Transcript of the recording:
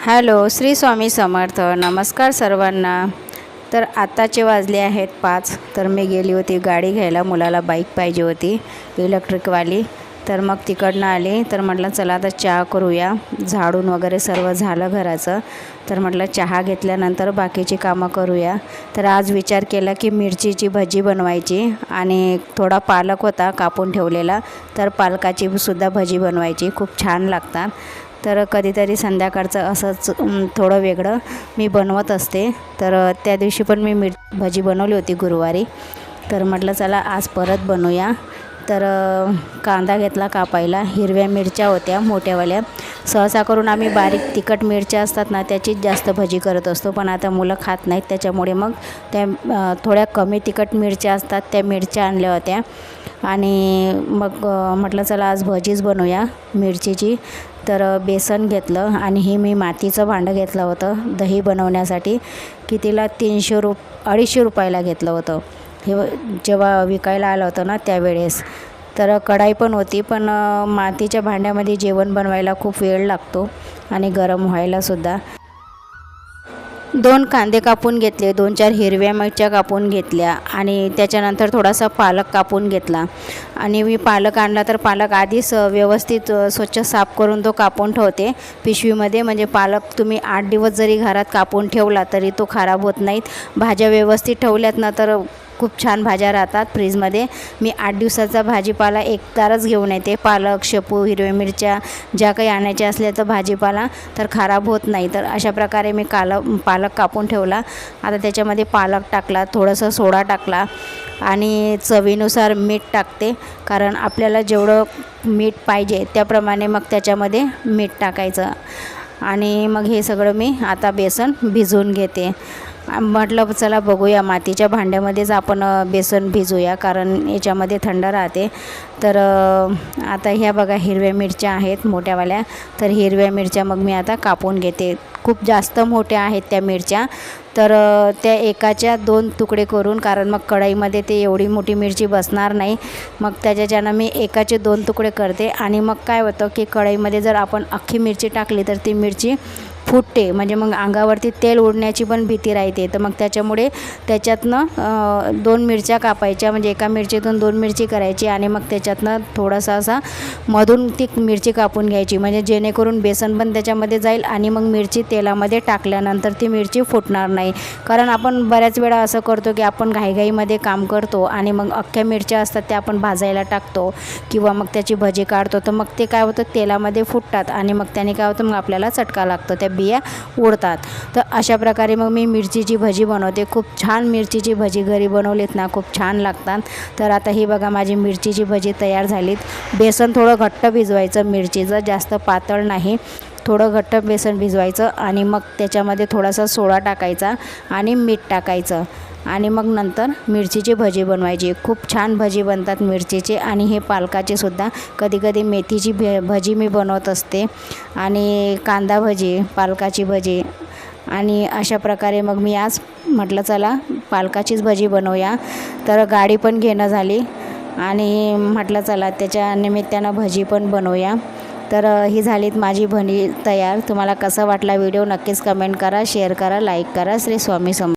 Hello Shri Swami Samarth. नमस्कार सर्वांना. तर आत्ताचे वाजले आहेत पाच. तर मी गेली होती गाडी घ्यायला. मुलाला बाईक पाहिजे होती इलेक्ट्रिकवाली तर मग तिकडनं आली. तर म्हटलं चला आता चहा करूया. झाडून वगैरे सर्व झालं घराचं. तर म्हटलं चहा घेतल्यानंतर बाकीची कामं करूया. तर आज विचार केला की मिरचीची भजी बनवायची आणि थोडा पालक होता कापून ठेवलेला. तर पालकाची सुद्धा भजी बनवायची. खूप छान लागतात. तर कधीतरी संध्याकाळचं असंच थोडं वेगळं मी बनवत असते. तर त्या दिवशी पण मी मिर भजी बनवली होती गुरुवारी. तर म्हटलं चला आज परत बनवूया तर कांदा घेतला कापायला हिरव्या मिरच्या होत्या मोठ्यावाल्या. सहसा करून आम्ही बारीक तिखट मिरच्या असतात ना त्याचीच जास्त भजी करत असतो. पण आता मुलं खात नाहीत त्याच्यामुळे मग त्या थोड्या कमी तिखट मिरच्या असतात त्या मिरच्या आणल्या होत्या. आणि मग म्हटलं चला आज भजीच बनवूया मिरचीची. तर बेसन घेतलं आणि हे मी मातीचं भांडं घेतलं होतं दही बनवण्यासाठी कितीला तीनशे रुप अडीचशे रुपयाला घेतलं होतं. हे जेव्हा विकायला आलं होतं ना त्यावेळेस. तर कढाई पण होती पण मातीच्या भांड्यामध्ये जेवण बनवायला खूप वेळ लागतो आणि गरम व्हायलासुद्धा दोन कांदे कापून घेतले दोन चार हिरव्या मिरच्या कापून घेतल्या आणि त्याच्यानंतर थोडासा पालक कापून घेतला. आणि मी पालक आणला तर पालक आधीच व्यवस्थित स्वच्छ साफ करून तो कापून ठेवते. पिशवीमध्ये म्हणजे पालक तुम्ही आठ दिवस जरी घरात कापून ठेवला तरी तो खराब होत नाहीत. भाज्या व्यवस्थित ठेवल्यात ना तर खूप छान भाज्या राहतात फ्रीजमध्ये. मी आठ दिवसाचा भाजीपाला एकदारच घेऊन येते. पालक शेपू हिरव्या मिरच्या ज्या काही आणायच्या असल्या तर भाजीपाला तर खराब होत नाही. तर अशा प्रकारे मी काल पालक कापून ठेवला. आता त्याच्यामध्ये पालक टाकला थोडंसं सोडा टाकला आणि चवीनुसार मीठ टाकते. कारण आपल्याला जेवढं मीठ पाहिजे त्याप्रमाणे मग त्याच्यामध्ये मीठ टाकायचं. आणि मग हे सगळं मी आता बेसन भिजवून घेते. म्हटलं चला बघूया मातीच्या भांड्यामध्येच आपण बेसन भिजूया कारण याच्यामध्ये थंड राहते. तर आता ह्या बघा हिरव्या मिरच्या आहेत मोठ्यावाल्या. तर हिरव्या मिरच्या मग मी आता कापून घेते. खूप जास्त मोठ्या आहेत त्या मिरच्या. तर त्या एकाच्या दोन तुकडे करून कारण मग कढईमध्ये ते एवढी मोठी मिरची बसणार नाही मग त्याच्याच्यानं मी एकाचे दोन तुकडे करते. आणि मग काय होतं की कढईमध्ये जर आपण अख्खी मिरची टाकली तर ती मिरची फुटते. म्हणजे मग अंगावरती तेल उडण्याची पण भीती राहते. तर मग त्याच्यामुळे त्याच्यातनं दोन मिरच्या कापायच्या. म्हणजे एका मिरचीतून दोन मिरची करायची आणि मग त्याच्यातनं थोडासा असा मधून ती मिरची कापून घ्यायची. म्हणजे जेणेकरून बेसन पण त्याच्यामध्ये जाईल आणि मग मिरची तेलामध्ये टाकल्यानंतर ती मिरची फुटणार नाही. कारण आपण बऱ्याच वेळा असं करतो की आपण घाईघाईमध्ये काम करतो आणि मग अख्ख्या मिरच्या असतात त्या आपण भाजायला टाकतो किंवा मग त्याची भजी काढतो. तर मग ते काय होतं? तेलामध्ये फुटतात आणि मग त्याने काय होतं? मग आपल्याला चटका लागतो. त्या बिया उडतात. तर अशा प्रकारे मग मी मिरचीची भजी बनवते. खूप छान मिरचीची भजी घरी बनवलीत ना खूप छान लागतात. तर आता ही बघा माझी मिरचीची भजी तयार झालीत. बेसन थोडं घट्ट भिजवायचं मिरचीचं जास्त पातळ नाही. थोडं घट्ट बेसन भिजवायचं आणि मग त्याच्यामध्ये थोडासा सोडा टाकायचा आणि मीठ टाकायचं. आणि मग नंतर मिरचीची भजी बनवायची. खूप छान भजी बनतात मिरचीचे आणि हे पालकाचे सुद्धा. कधी कधी मेथीची भे भजी मी बनवत असते. आणि कांदा भजी पालकाची भजी. आणि अशा प्रकारे मग मी आज म्हटलं चला पालकाचीच भजी बनवूया. तर गाडी पण घेणं झाली. आणि म्हटलं चला त्याच्या निमित्तानं भजी पण बनवूया. तर ही झालीत माझी भणी तयार. तुम्हाला कसा वाटला व्हिडिओ नक्कीच कमेंट करा शेअर करा लाईक करा. श्री स्वामी सम